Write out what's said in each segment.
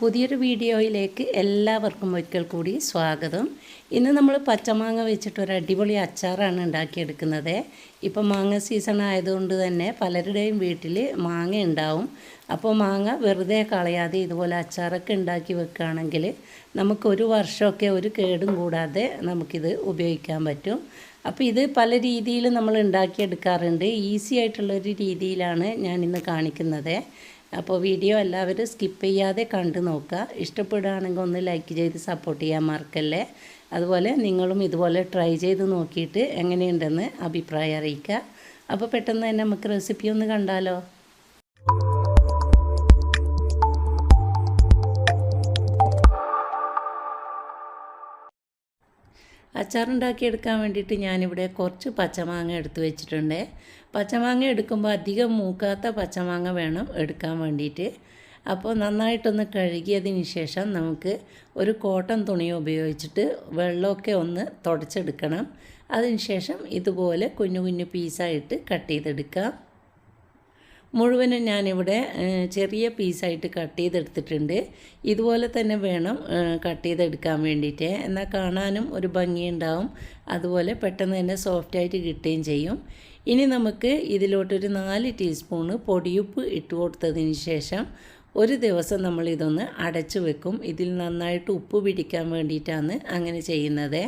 പുതിയൊരു വീഡിയോയിലേക്ക് എല്ലാവർക്കും ഒരിക്കൽ കൂടി സ്വാഗതം. ഇന്ന് നമ്മൾ പച്ചമാങ്ങ വെച്ചിട്ട് ഒരു അടിപൊളി അച്ചാറാണ് ഉണ്ടാക്കിയെടുക്കുന്നത്. ഇപ്പം മാങ്ങ സീസൺ ആയതുകൊണ്ട് തന്നെ പലരുടെയും വീട്ടിൽ മാങ്ങ ഉണ്ടാവും. അപ്പോൾ മാങ്ങ വെറുതെ കളയാതെ ഇതുപോലെ അച്ചാറൊക്കെ ഉണ്ടാക്കി വെക്കുകയാണെങ്കിൽ നമുക്ക് ഒരു വർഷമൊക്കെ ഒരു കേടും കൂടാതെ നമുക്കിത് ഉപയോഗിക്കാൻ പറ്റും. അപ്പോൾ ഇത് പല രീതിയിൽ നമ്മൾ ഉണ്ടാക്കിയെടുക്കാറുണ്ട്. ഈസി ആയിട്ടുള്ളൊരു രീതിയിലാണ് ഞാനിന്ന് കാണിക്കുന്നത്. അപ്പോൾ വീഡിയോ എല്ലാവരും സ്കിപ്പ് ചെയ്യാതെ കണ്ടു നോക്കുക. ഇഷ്ടപ്പെടുകയാണെങ്കിൽ ഒന്ന് ലൈക്ക് ചെയ്ത് സപ്പോർട്ട് ചെയ്യാൻ മറക്കല്ലേ. അതുപോലെ നിങ്ങളും ഇതുപോലെ ട്രൈ ചെയ്ത് നോക്കിയിട്ട് എങ്ങനെയുണ്ടെന്ന് അഭിപ്രായം അറിയിക്കുക. അപ്പോൾ പെട്ടെന്ന് തന്നെ നമുക്ക് റെസിപ്പി ഒന്ന് കണ്ടാലോ? അച്ചാറുണ്ടാക്കിയെടുക്കാൻ വേണ്ടിയിട്ട് ഞാനിവിടെ കുറച്ച് പച്ചമാങ്ങ എടുത്തു വെച്ചിട്ടുണ്ട്. പച്ചമാങ്ങ എടുക്കുമ്പോൾ അധികം മൂക്കാത്ത പച്ചമാങ്ങ വേണം എടുക്കാൻ വേണ്ടിയിട്ട്. അപ്പോൾ നന്നായിട്ടൊന്ന് കഴുകിയതിന് ശേഷം നമുക്ക് ഒരു കോട്ടൺ തുണി ഉപയോഗിച്ചിട്ട് വെള്ളമൊക്കെ ഒന്ന് തുടച്ചെടുക്കണം. അതിനുശേഷം ഇതുപോലെ കുഞ്ഞു കുഞ്ഞു പീസായിട്ട് കട്ട് ചെയ്തെടുക്കാം. മുഴുവനും ഞാനിവിടെ ചെറിയ പീസായിട്ട് കട്ട് ചെയ്തെടുത്തിട്ടുണ്ട്. ഇതുപോലെ തന്നെ വേണം കട്ട് ചെയ്തെടുക്കാൻ വേണ്ടിയിട്ട്. എന്നാൽ കാണാനും ഒരു ഭംഗിയുണ്ടാവും. അതുപോലെ പെട്ടെന്ന് തന്നെ സോഫ്റ്റായിട്ട് കിട്ടുകയും ചെയ്യും. ഇനി നമുക്ക് ഇതിലോട്ടൊരു നാല് ടീസ്പൂണ് പൊടിയുപ്പ് ഇട്ട് കൊടുത്തതിന് ശേഷം ഒരു ദിവസം നമ്മൾ ഇതൊന്ന് അടച്ചു വെക്കും. ഇതിൽ നന്നായിട്ട് ഉപ്പ് പിടിക്കാൻ വേണ്ടിയിട്ടാണ് അങ്ങനെ ചെയ്യുന്നത്.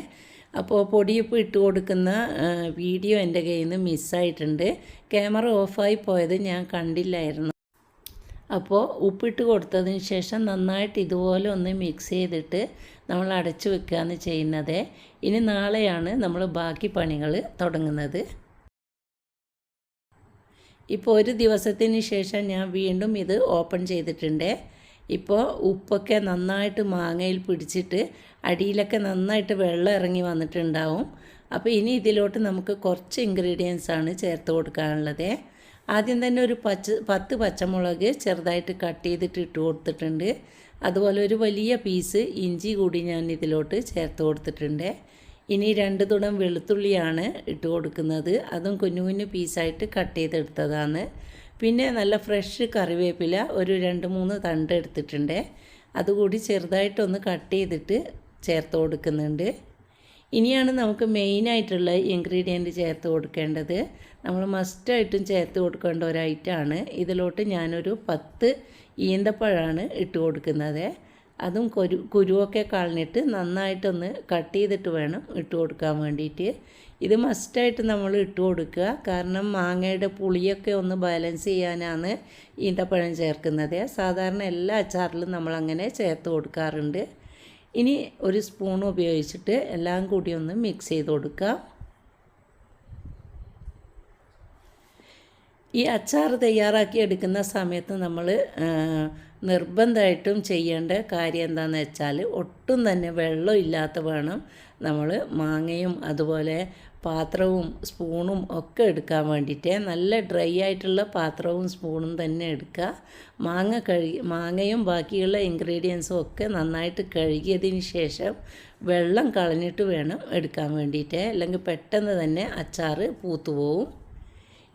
അപ്പോൾ പൊടിയുപ്പ് ഇട്ട് കൊടുക്കുന്ന വീഡിയോ എന്റെ കയ്യിൽ നിന്ന് മിസ്സായിട്ടുണ്ട്. ക്യാമറ ഓഫായി പോയത് ഞാൻ കണ്ടില്ലായിരുന്നു. അപ്പോൾ ഉപ്പിട്ട് കൊടുത്തതിന് ശേഷം നന്നായിട്ട് ഇതുപോലെ ഒന്ന് മിക്സ് ചെയ്തിട്ട് നമ്മൾ അടച്ചു വെക്കുകയാണ് ചെയ്യുന്നത്. ഇനി നാളെയാണ് നമ്മൾ ബാക്കി പണികൾ തുടങ്ങുന്നത്. ഇപ്പോൾ ഒരു ദിവസത്തിന് ശേഷം ഞാൻ വീണ്ടും ഇത് ഓപ്പൺ ചെയ്തിട്ടുണ്ട്. ഇപ്പോൾ ഉപ്പൊക്കെ നന്നായിട്ട് മാങ്ങയിൽ പിടിച്ചിട്ട് അടിയിലൊക്കെ നന്നായിട്ട് വെള്ളം ഇറങ്ങി വന്നിട്ടുണ്ടാവും. അപ്പോൾ ഇനി ഇതിലോട്ട് നമുക്ക് കുറച്ച് ഇൻഗ്രീഡിയൻസ് ആണ് ചേർത്ത് കൊടുക്കാനുള്ളത്. ആദ്യം തന്നെ ഒരു പച്ച പത്ത് പച്ചമുളക് ചെറുതായിട്ട് കട്ട് ചെയ്തിട്ട് ഇട്ട് കൊടുത്തിട്ടുണ്ട്. അതുപോലെ ഒരു വലിയ പീസ് ഇഞ്ചി കൂടി ഞാൻ ഇതിലോട്ട് ചേർത്ത് കൊടുത്തിട്ടുണ്ട്. ഇനി രണ്ട് തുടം വെളുത്തുള്ളിയാണ് ഇട്ട് കൊടുക്കുന്നത്. അതും കുഞ്ഞു കുഞ്ഞു പീസായിട്ട് കട്ട് ചെയ്തെടുത്തതാണ്. പിന്നെ നല്ല ഫ്രഷ് കറിവേപ്പില ഒരു രണ്ട് മൂന്ന് തണ്ട് എടുത്തിട്ടുണ്ട്. അതുകൂടി ചെറുതായിട്ടൊന്ന് കട്ട് ചെയ്തിട്ട് ചേർത്ത് കൊടുക്കുന്നുണ്ട്. ഇനിയാണ് നമുക്ക് മെയിനായിട്ടുള്ള ഇൻഗ്രീഡിയന്റ് ചേർത്ത് കൊടുക്കേണ്ടത്. നമ്മൾ മസ്റ്റായിട്ടും ചേർത്ത് കൊടുക്കേണ്ട ഒരു ഐറ്റമാണ് ഇതിലോട്ട് ഞാനൊരു പത്ത് ഈന്തപ്പഴമാണ് ഇട്ട് കൊടുക്കുന്നത്. അതും കുരു കുരുവൊക്കെ കളഞ്ഞിട്ട് നന്നായിട്ടൊന്ന് കട്ട് ചെയ്തിട്ട് വേണം ഇട്ട് കൊടുക്കാൻ വേണ്ടിയിട്ട്. ഇത് മസ്റ്റായിട്ട് നമ്മൾ ഇട്ട് കൊടുക്കുക. കാരണം മാങ്ങയുടെ പുളിയൊക്കെ ഒന്ന് ബാലൻസ് ചെയ്യാനാണ് ഈന്തപ്പഴം ചേർക്കുന്നത്. സാധാരണ എല്ലാ അച്ചാറിലും നമ്മളങ്ങനെ ചേർത്ത് കൊടുക്കാറുണ്ട്. ഇനി ഒരു സ്പൂൺ ഉപയോഗിച്ചിട്ട് എല്ലാം കൂടി ഒന്ന് മിക്സ് ചെയ്ത് കൊടുക്കുക ഈ അച്ചാർ തയ്യാറാക്കി എടുക്കുന്ന സമയത്ത് നമ്മൾ നിർബന്ധമായിട്ടും ചെയ്യേണ്ട കാര്യം എന്താണെന്ന് വെച്ചാൽ ഒട്ടും തന്നെ വെള്ളം ഇല്ലാത്ത വേണം നമ്മൾ മാങ്ങയും അതുപോലെ പാത്രവും സ്പൂണും ഒക്കെ എടുക്കാൻ വേണ്ടിയിട്ട്. നല്ല ഡ്രൈ ആയിട്ടുള്ള പാത്രവും സ്പൂണും തന്നെ എടുക്കുക. മാങ്ങ കഴുകി മാങ്ങയും ബാക്കിയുള്ള ഇൻഗ്രീഡിയൻസും ഒക്കെ നന്നായിട്ട് കഴുകിയതിന് ശേഷം വെള്ളം കളഞ്ഞിട്ട് വേണം എടുക്കാൻ വേണ്ടിയിട്ട്. അല്ലെങ്കിൽ പെട്ടെന്ന് തന്നെ അച്ചാർ പൂത്തുപോകും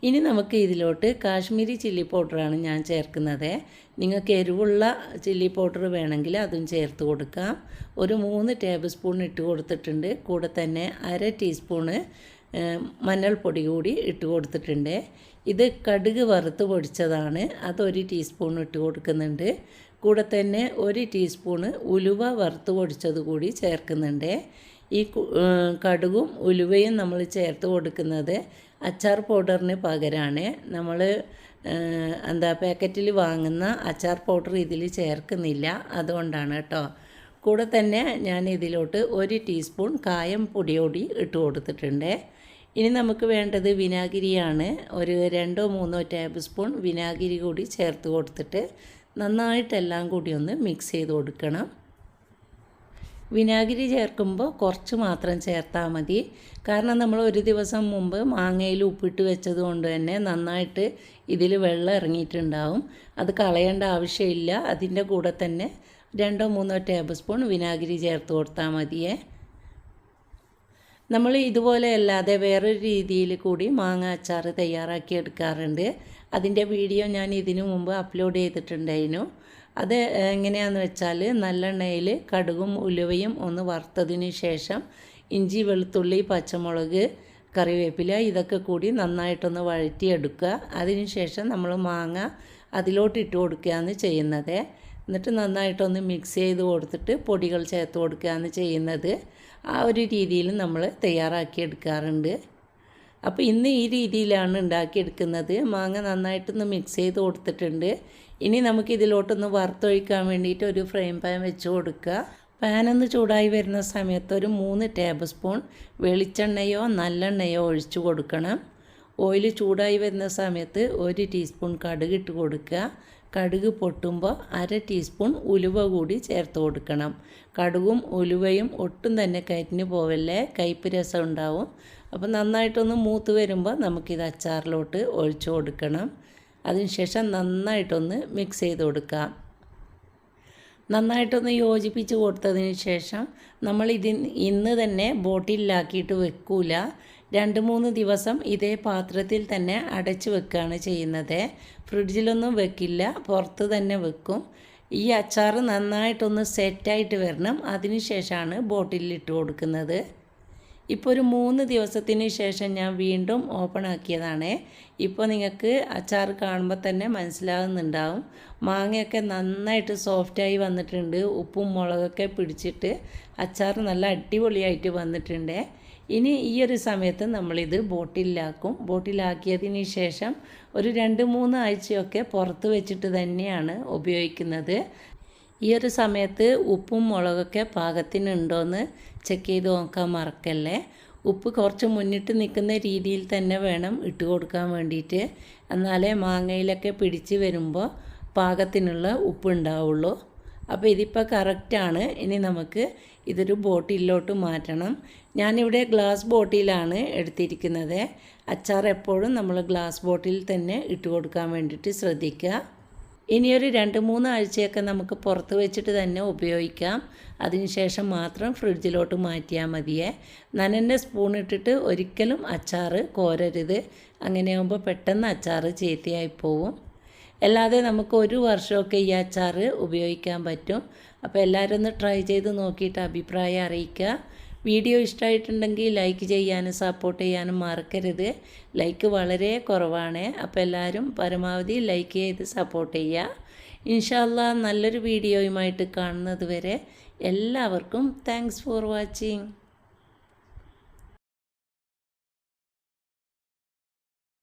ഇനി നമുക്ക് ഇതിലോട്ട് കാശ്മീരി ചില്ലി പൗഡറാണ് ഞാൻ ചേർക്കുന്നത്. നിങ്ങൾക്ക് എരിവുള്ള ചില്ലി പൗഡർ വേണമെങ്കിൽ അതും ചേർത്ത് കൊടുക്കാം. ഒരു മൂന്ന് ടേബിൾ സ്പൂൺ ഇട്ട് കൊടുത്തിട്ടുണ്ട്. കൂടെ തന്നെ അര ടീസ്പൂണ് മഞ്ഞൾപ്പൊടി കൂടി ഇട്ട് കൊടുത്തിട്ടുണ്ട്. ഇത് കടുക് വറുത്ത് പൊടിച്ചതാണ്. അതൊരു ടീസ്പൂൺ ഇട്ട് കൊടുക്കുന്നുണ്ട്. കൂടെ തന്നെ ഒരു ടീസ്പൂണ് ഉലുവ വറുത്ത് പൊടിച്ചത് കൂടി ചേർക്കുന്നുണ്ട്. ഈ കടുകും ഉലുവയും നമ്മൾ ചേർത്ത് കൊടുക്കുന്നത് അച്ചാർ പൗഡറിന് പകരമാണ് നമ്മൾ എന്താ പാക്കറ്റിൽ വാങ്ങുന്ന അച്ചാർ പൗഡർ ഇതിൽ ചേർക്കുന്നില്ല അതുകൊണ്ടാണ് കേട്ടോ. കൂടെ തന്നെ ഞാൻ ഇതിലോട്ട് ഒരു ടീസ്പൂൺ കായം പൊടിയോടി ഇട്ട് കൊടുത്തിട്ടുണ്ട്. ഇനി നമുക്ക് വേണ്ടത് വിനാഗിരിയാണ്. ഒരു രണ്ടോ മൂന്നോ ടേബിൾ സ്പൂൺ വിനാഗിരി കൂടി ചേർത്ത് കൊടുത്തിട്ട് നന്നായിട്ടെല്ലാം കൂടി ഒന്ന് മിക്സ് ചെയ്ത് കൊടുക്കണം. വിനാഗിരി ചേർക്കുമ്പോൾ കുറച്ച് മാത്രം ചേർത്താൽ മതി. കാരണം നമ്മൾ ഒരു ദിവസം മുമ്പ് മാങ്ങയിൽ ഉപ്പിട്ട് വെച്ചത് കൊണ്ട് തന്നെ നന്നായിട്ട് ഇതിൽ വെള്ളം ഇറങ്ങിയിട്ടുണ്ടാവും. അത് കളയേണ്ട ആവശ്യമില്ല. അതിന്റെ കൂടെ തന്നെ രണ്ടോ മൂന്നോ ടേബിൾ സ്പൂൺ വിനാഗിരി ചേർത്ത് കൊടുത്താൽ മതിയേ. നമ്മൾ ഇതുപോലെ അല്ലാതെ വേറൊരു രീതിയിൽ കൂടി മാങ്ങ അച്ചാർ തയ്യാറാക്കി എടുക്കാറുണ്ട്. അതിന്റെ വീഡിയോ ഞാൻ ഇതിനു മുമ്പ് അപ്ലോഡ് ചെയ്തിട്ടുണ്ടായിരുന്നു. അത് എങ്ങനെയാണെന്ന് വെച്ചാൽ നല്ലെണ്ണയിൽ കടുകും ഉലുവയും ഒന്ന് വറുത്തതിന് ശേഷം ഇഞ്ചി വെളുത്തുള്ളി പച്ചമുളക് കറിവേപ്പില ഇതൊക്കെ കൂടി നന്നായിട്ടൊന്ന് വഴറ്റിയെടുക്കുക. അതിന് ശേഷം നമ്മൾ മാങ്ങ അതിലോട്ട് ഇട്ട് കൊടുക്കുകയാണ് ചെയ്യുന്നത്. എന്നിട്ട് നന്നായിട്ടൊന്ന് മിക്സ് ചെയ്ത് കൊടുത്തിട്ട് പൊടികൾ ചേർത്ത് കൊടുക്കുകയാണ് ചെയ്യുന്നത്. ആ ഒരു രീതിയിൽ നമ്മൾ തയ്യാറാക്കി എടുക്കാറുണ്ട്. അപ്പോൾ ഇന്ന് ഈ രീതിയിലാണ് ഉണ്ടാക്കിയെടുക്കുന്നത്. മാങ്ങ നന്നായിട്ടൊന്ന് മിക്സ് ചെയ്ത് കൊടുത്തിട്ടുണ്ട്. ഇനി നമുക്ക് ഇതിലോട്ടൊന്ന് വറുത്തൊഴിക്കാൻ വേണ്ടിയിട്ട് ഒരു ഫ്രെയിം പാൻ വെച്ച് കൊടുക്കുക. പാനൊന്ന് ചൂടായി വരുന്ന സമയത്ത് ഒരു മൂന്ന് ടേബിൾ സ്പൂൺ വെളിച്ചെണ്ണയോ നല്ലെണ്ണയോ ഒഴിച്ചു കൊടുക്കണം. ഓയിൽ ചൂടായി വരുന്ന സമയത്ത് ഒരു ടീസ്പൂൺ കടുക് ഇട്ട് കൊടുക്കുക. കടുക് പൊട്ടുമ്പോൾ അര ടീസ്പൂൺ ഉലുവ കൂടി ചേർത്ത് കൊടുക്കണം. കടുകും ഉലുവയും ഒട്ടും തന്നെ കരിഞ്ഞു പോവല്ലേ? കയ്പ്പ് രസം ഉണ്ടാവും. അപ്പോൾ നന്നായിട്ടൊന്ന് മൂത്ത് വരുമ്പോൾ നമുക്കിത് അച്ചാറിലോട്ട് ഒഴിച്ചു കൊടുക്കണം. അതിനുശേഷം നന്നായിട്ടൊന്ന് മിക്സ് ചെയ്ത് കൊടുക്കാം നന്നായിട്ടൊന്ന് യോജിപ്പിച്ച് കൊടുത്തതിന് ശേഷം നമ്മൾ ഇതിൻ ഇന്ന് തന്നെ ബോട്ടിലാക്കിയിട്ട് വെക്കൂല. രണ്ട് മൂന്ന് ദിവസം ഇതേ പാത്രത്തിൽ തന്നെ അടച്ചു വെക്കുകയാണ് ചെയ്യുന്നത്. ഫ്രിഡ്ജിലൊന്നും വെക്കില്ല പുറത്ത് തന്നെ വെക്കും. ഈ അച്ചാർ നന്നായിട്ടൊന്ന് സെറ്റായിട്ട് വരണം. അതിന് ശേഷമാണ് ബോട്ടിലിൽ ഇട്ട് കൊടുക്കുന്നത്. ഇപ്പോൾ ഒരു മൂന്ന് ദിവസത്തിന് ശേഷം ഞാൻ വീണ്ടും ഓപ്പൺ ആക്കിയതാണ്. ഇപ്പോൾ നിങ്ങൾക്ക് അച്ചാർ കാണുമ്പോൾ തന്നെ മനസ്സിലാകുന്നുണ്ടാവും. മാങ്ങയൊക്കെ നന്നായിട്ട് സോഫ്റ്റായി വന്നിട്ടുണ്ട്. ഉപ്പും മുളകൊക്കെ പിടിച്ചിട്ട് അച്ചാർ നല്ല അടിപൊളിയായിട്ട് വന്നിട്ടുണ്ട്. ഇനി ഈ ഒരു സമയത്ത് നമ്മളിത് ബോട്ടിലാക്കും. ബോട്ടിലാക്കിയതിന് ശേഷം ഒരു രണ്ട് മൂന്ന് ആഴ്ചയൊക്കെ പുറത്ത് വെച്ചിട്ട് തന്നെയാണ് ഉപയോഗിക്കുന്നത്. ഈ ഒരു സമയത്ത് ഉപ്പും മുളകൊക്കെ പാകത്തിനുണ്ടോയെന്ന് ചെക്ക് ചെയ്ത് നോക്കാൻ മറക്കല്ലേ? ഉപ്പ് കുറച്ച് മുന്നിട്ട് നിൽക്കുന്ന രീതിയിൽ തന്നെ വേണം ഇട്ട് കൊടുക്കാൻ വേണ്ടിയിട്ട്. എന്നാലേ മാങ്ങയിലൊക്കെ പിടിച്ച് വരുമ്പോൾ പാകത്തിനുള്ള ഉപ്പ് ഉണ്ടാവുള്ളൂ. അപ്പോൾ ഇതിപ്പോൾ കറക്റ്റാണ് ഇനി നമുക്ക് ഇതൊരു ബോട്ടിലോട്ട് മാറ്റണം. ഞാനിവിടെ ഗ്ലാസ് ബോട്ടിലാണ് എടുത്തിരിക്കുന്നത്. അച്ചാർ എപ്പോഴും നമ്മൾ ഗ്ലാസ് ബോട്ടിൽ തന്നെ ഇട്ട് കൊടുക്കാൻ വേണ്ടിയിട്ട് ശ്രദ്ധിക്കുക. ഇനിയൊരു രണ്ട് മൂന്ന് ആഴ്ചയൊക്കെ നമുക്ക് പുറത്ത് വെച്ചിട്ട് തന്നെ ഉപയോഗിക്കാം. അതിനുശേഷം മാത്രം ഫ്രിഡ്ജിലോട്ട് മാറ്റിയാൽ മതിയേ. നനന്റെ സ്പൂൺ ഇട്ടിട്ട് ഒരിക്കലും അച്ചാറ് കോരരുത്. അങ്ങനെയാകുമ്പോൾ പെട്ടെന്ന് അച്ചാറ് ചീത്തയായി പോവും. അല്ലാതെ നമുക്ക് ഒരു വർഷമൊക്കെ ഈ അച്ചാറ് ഉപയോഗിക്കാൻ പറ്റും. അപ്പോൾ എല്ലാവരും ഒന്ന് ട്രൈ ചെയ്ത് നോക്കിയിട്ട് അഭിപ്രായം അറിയിക്കുക. വീഡിയോ ഇഷ്ടമായിട്ടുണ്ടെങ്കിൽ ലൈക്ക് ചെയ്യാനും സപ്പോർട്ട് ചെയ്യാനും മറക്കരുത്. ലൈക്ക് വളരെ കുറവാണ്. അപ്പോൾ എല്ലാവരും പരമാവധി ലൈക്ക് ചെയ്ത് സപ്പോർട്ട് ചെയ്യുക. ഇൻഷാല്ല നല്ലൊരു വീഡിയോയുമായിട്ട് കാണുന്നത് വരെ എല്ലാവർക്കും താങ്ക്സ് ഫോർ വാച്ചിങ്